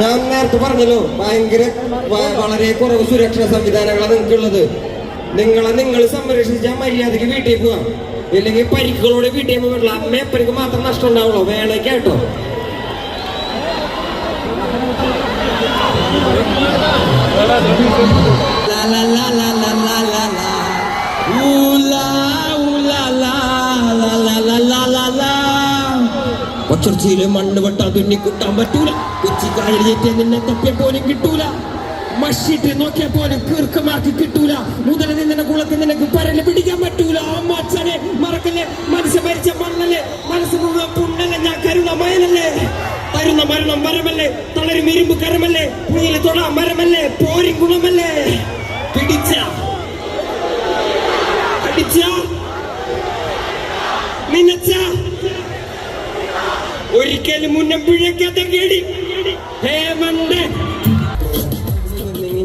ഞാൻ നേരത്തെ പറഞ്ഞല്ലോ ഭയങ്കര വളരെ കുറവ് സുരക്ഷാ സംവിധാനങ്ങളാണ് നിങ്ങൾക്കുള്ളത്. നിങ്ങളെ നിങ്ങൾ സംരക്ഷിച്ചാൽ മര്യാദയ്ക്ക് വീട്ടിൽ പോവാം. ഇല്ലെങ്കിൽ പരിക്കുകളോടെ വീട്ടിൽ പോകാൻ പറ്റില്ല. പരിക്ക് മാത്രം നഷ്ടം ഉണ്ടാവുള്ളൂ. വേണേ കേട്ടോ. പച്ചർച്ചയിലെ മണ്ണ് വെട്ടാ തുന്നി കുട്ടാൻ പറ്റൂല. കൊച്ചിക്കായലിയേറ്റ നിന്നെ തപ്പിയ പോലും കിട്ടൂല. മഷിട്ട് നോക്കിയ പോലും കീർക്കമാക്കി കിട്ടൂല. മുതല നിന്നെ കുളത്തിൽ നിനക്ക് പരൽ പിടിക്കാൻ പറ്റൂല. അമ്മച്ചനെ മറക്കല്ലേ? മനസ്സ് മരിച്ച മണ്ണല്ലേ? മനസ്സ് മുഴുവൻ പുണ്ണല്ലേ? ഞാൻ കരുണ മയനല്ലേ തരുന്ന മരണം മരമല്ലേ? തളരി ഇരുമ്പ് കരമല്ലേ? പുഴയിലെ തൊട മരമല്ലേ? പോരി ഗുണമല്ലേ? പിടിച്ച. അടിച്ച. മിനച്ച ഒരിക്കലും മുന്നം പിഴയ്ക്കാത്ത കേടി. ഹേമന്ത്.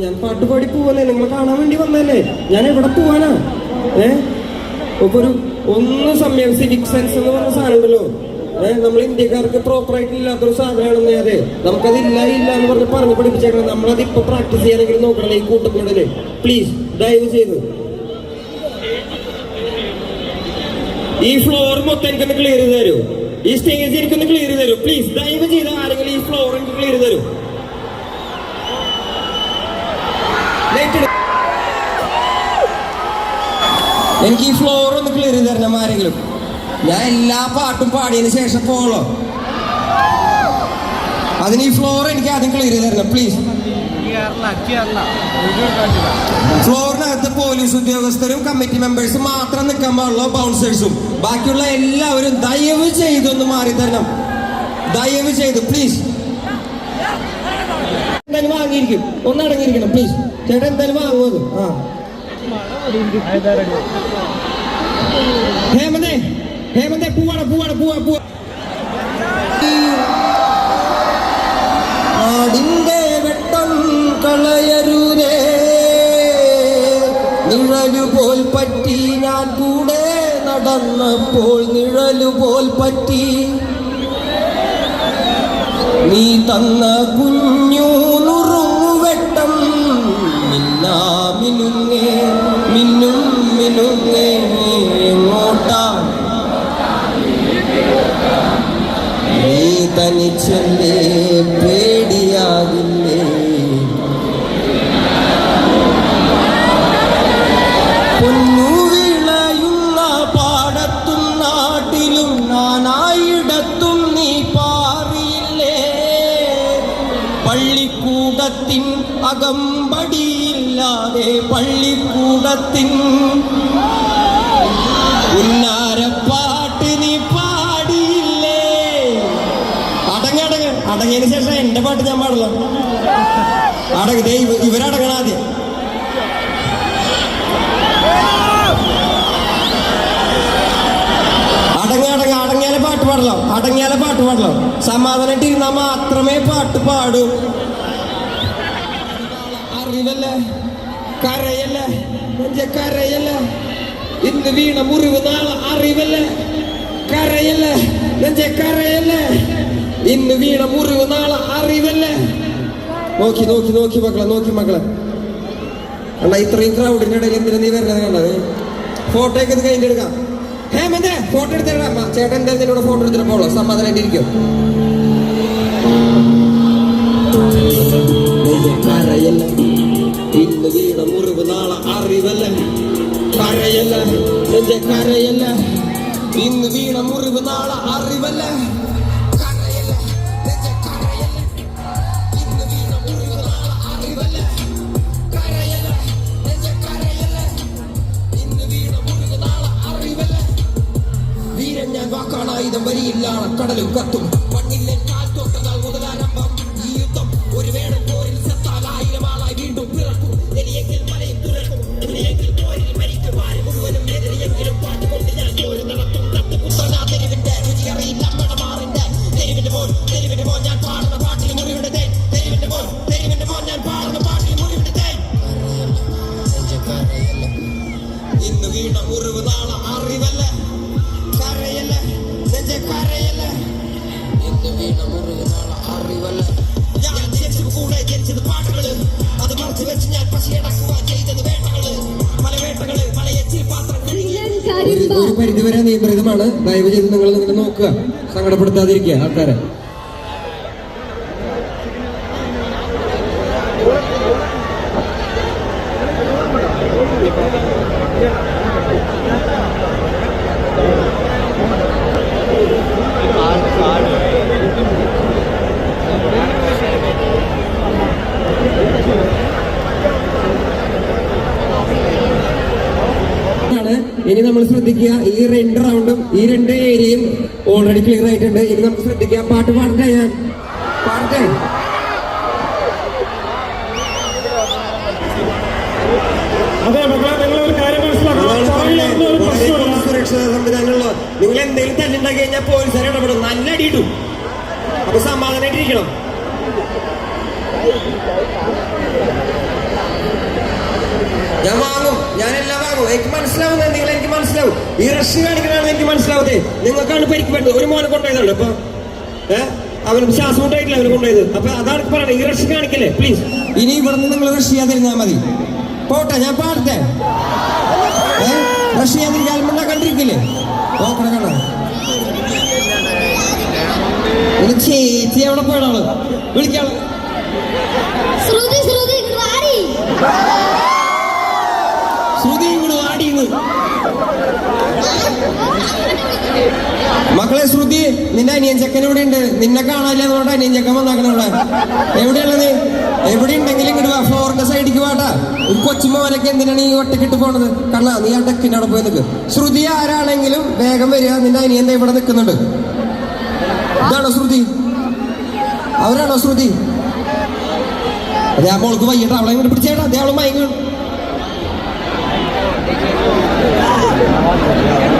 ഞാൻ പാട്ട് പാടി പോവല്ലേ? നിങ്ങൾ കാണാൻ വേണ്ടി വന്നല്ലേ? ഞാൻ എവിടെ പോവാനാ? ഏ? ഒരു ഒന്ന് സമയം സിവിക് സെൻസ് എന്ന് പറഞ്ഞ സാധനം ഉണ്ടല്ലോ. ഏഹ് നമ്മൾ ഇന്ത്യക്കാർക്ക് പ്രോപ്പറായിട്ട് ഇല്ലാത്തൊരു സാധനമാണെന്ന് അതെ നമുക്കത് ഇല്ല ഇല്ല എന്ന് പറഞ്ഞ് പറഞ്ഞ് പഠിപ്പിച്ചേക്കണം. നമ്മളത് ഇപ്പൊ പ്രാക്ടീസ് ചെയ്യാനെങ്കിലും നോക്കണം ഈ കൂട്ടക്കൂടൽ പ്ലീസ് ദയവ് ചെയ്ത്. ഈ ഫ്ലോർ മൊത്തം എനിക്കൊന്ന് ക്ലിയർ ചെയ്ത് തരൂ ഈ സ്റ്റേജ് എനിക്കൊന്ന് ക്ലിയർ ചെയ്ത് തരൂ. പ്ലീസ് ദയവ് ചെയ്ത് ആരെങ്കിലും ഈ ഫ്ലോർ എനിക്ക് ക്ലിയർ ചെയ്ത് തരൂ. എനിക്ക് ഈ ഫ്ലോർ ഒന്ന് ക്ലിയർ ചെയ്ത് തരണം ആരെങ്കിലും. ഞാൻ എല്ലാ പാട്ടും പാടിയതിന് ശേഷം പോകണോ. അതിന് ഈ ഫ്ലോർ എനിക്ക് ആദ്യം ക്ലിയർ ചെയ്ത് തരണം പ്ലീസ് ഫ്ലോറിനകത്ത് പോലീസ് ഉദ്യോഗസ്ഥരും കമ്മിറ്റി മെമ്പേഴ്സും മാത്രം നിൽക്കാൻ പാടുള്ളൂ ബൗൺസേഴ്സും ബാക്കിയുള്ള എല്ലാവരും ദയവ് ചെയ്തൊന്ന് മാറി തരണം. ദയവ് ചെയ്ത് പ്ലീസ് എന്തായാലും വാങ്ങിയിരിക്കും. ഒന്ന് അടങ്ങിയിരിക്കണം പ്ലീസ് ചേട്ടൻ എന്തായാലും വാങ്ങുമത് ആ. ഹേമന്തേ ഹേമന്തേ പൂവാണ് പൂവാണ് പൂവാ പൂവാ. നാടിന്റെ വെട്ടം കളയരുതേ. നിഴലുപോൽ പറ്റി ഞാൻ കൂടെ നിഴലുപോൽ നിഴലു പോൽ പറ്റി. നീ തന്ന കുഞ്ഞു നുറുങ്ങുവെട്ടം മിന്നാ മിനുങ്ങേ മിന്നും മിനുങ്ങേ എങ്ങോട്ടാ നീ തനിച്ചല്ലേ പേടിയാകില്ലേ അകമ്പടിയില്ലാതെ പള്ളിക്കൂടത്തിൻ ഉന്നാരപ്പാട്ട് നീ പാടിയില്ലേ? അടങ്ങ അടങ്ങ. അടങ്ങിയതിന് ശേഷം എന്റെ പാട്ട് ഞാൻ പാടില്ല. അടങ്ങ്. ദേ ഇവരടങ്ങണാതെ ഇവരടങ്ങണം ആദ്യം. അടങ്ങ അടങ്ങിയാലേ പാട്ട് പാടലോ. അടങ്ങിയാലേ പാട്ട് പാടലോ. സമാധാനം ഇരുന്നാൽ മാത്രമേ പാട്ട് പാടൂ. അറിവല്ലേ കരയല്ലേ? നെഞ്ച കരയല്ലേ? ഇന്ന് വീണ മുറിവ് നാളെ അറിവല്ലേ? കരയല്ലേ? നെഞ്ച കരയല്ലേ? ഇന്ന് വീണ മുറിവ് നാളെ അറിവല്ലേ? നോക്കി നോക്കി നോക്കി മക്കളെ നോക്കി മക്കളെ. അല്ല ഇത്രയും ക്രൗഡിന്റെ ഇടയിൽ എന്തിനാ നീ വരണത് കണ്ടത്? ഫോട്ടോ ഒക്കെ ഇത് കഴിഞ്ഞിട്ട് എടുക്കാം. ഹേമന്തേ ഫോട്ടോ എടുത്തിടാം ചേട്ടൻ എന്തായാലും നിന്നോട് ഫോട്ടോ എടുത്തിട്ട് പോളോ സമാധാനായിട്ടിരിക്കും കരയല്ല? നാളെ അറിവല്ല. കരയല്ല. എന്റെ കരയല്ല. ഇന്ന് വീണ മുറിവ് നാളെ അറിവല്ല. കരയല്ല, വാക്കാണായുധം വരിയില്ലാണ് കടലും വീണ പരിധിവരെ നിയന്ത്രിതമാണ്. ദയവ് ചെയ്ത് നിങ്ങൾ നിങ്ങൾ നോക്കുക. സങ്കടപ്പെടുത്താതിരിക്കുക ആൾക്കാരെ ആണ്. ഇനി നമ്മൾ ശ്രദ്ധിക്കുക. ഈ രണ്ട് റൗണ്ടും ഈ രണ്ട് ഏരിയയും ഓൾറെഡി ക്ലിയർ ആയിട്ടുണ്ട്. ഇനി നമുക്ക് ശ്രദ്ധിക്കുക പാട്ട് പാടട്ടെ ഞാൻ? പാടട്ടെ? അതെ മക്കളെ നിങ്ങൾ ഒരു കാര്യം മനസ്സിലാക്കണം. സുരക്ഷാ സംവിധാനമുള്ള നിങ്ങൾ എന്തെങ്കിലും തല്ലുണ്ടാക്കി കഴിഞ്ഞാൽ പോലീസുകാരെ ഇടപെടും നല്ല അടിയിടും അപ്പൊ സമാധാനമായിട്ടിരിക്കണം ഞാൻ വാങ്ങും. ഞാനെല്ലാം വാങ്ങും. എനിക്ക് മനസ്സിലാവുന്ന എന്തെങ്കിലും എനിക്ക് മനസ്സിലാവും. ഈ റഷ് കാണിക്കണതാണ് എനിക്ക് മനസ്സിലാവത്തെ നിങ്ങൾക്കാണ് പരിക്കപ്പെട്ടത് ഒരു മോനെ കൊണ്ടുപോയതാണ് അപ്പൊ ഏഹ് അവന് ശ്വാസം ഉണ്ടായിട്ടില്ല അവന് കൊണ്ടുപോയത്. അപ്പൊ അതാണ് പറയണത് ഈ റഷ് കാണിക്കല്ലേ? പ്ലീസ് ഇനി ഇവിടുന്ന് നിങ്ങൾ റഷ് ചെയ്യാതിരുന്നാൽ മതി. പോട്ടെ ഞാൻ പാടത്തെ റഷ് ചെയ്യാതിരിക്കാൻ മുന്നേ കണ്ടിരിക്കില്ലേ? നോക്കണം കാണാം ചേച്ചി എവിടെ പോയതാണ്. വിളിക്കാൾ മക്കളെ ശ്രുതി നിന്റെ അനിയൻ ചെക്കൻ ഉണ്ട് നിന്നെ കാണാനില്ല അതുകൊണ്ട് അനിയൻ ചെക്കൻ വന്നാക്കണ എവിടെയുള്ളത്? എവിടെ ഉണ്ടെങ്കിലും ഇങ്ങോട്ട് വാ സൈഡിക്ക് വാട്ടാ. ഈ കൊച്ചുമോനൊക്കെ എന്തിനാണ് ഈ ഒറ്റക്കിട്ട് പോണത്? കണ്ണാ നീ ആ ഡെക്കിന്റെ അവിടെ പോയി നിൽക്ക് ശ്രുതി ആരാണെങ്കിലും വേഗം വരിക. നിന്റെ അനിയൻ ഇവിടെ നിൽക്കുന്നുണ്ട് ഇതാണോ ശ്രുതി? അവരാണോ ശ്രുതി? അതെ ആ മോൾക്ക് വയ്യട്ടോ. അവളെ ഇങ്ങോട്ട് പിടിച്ചേട്ടാ. അതേ അവൾ മയങ്ങ Yeah.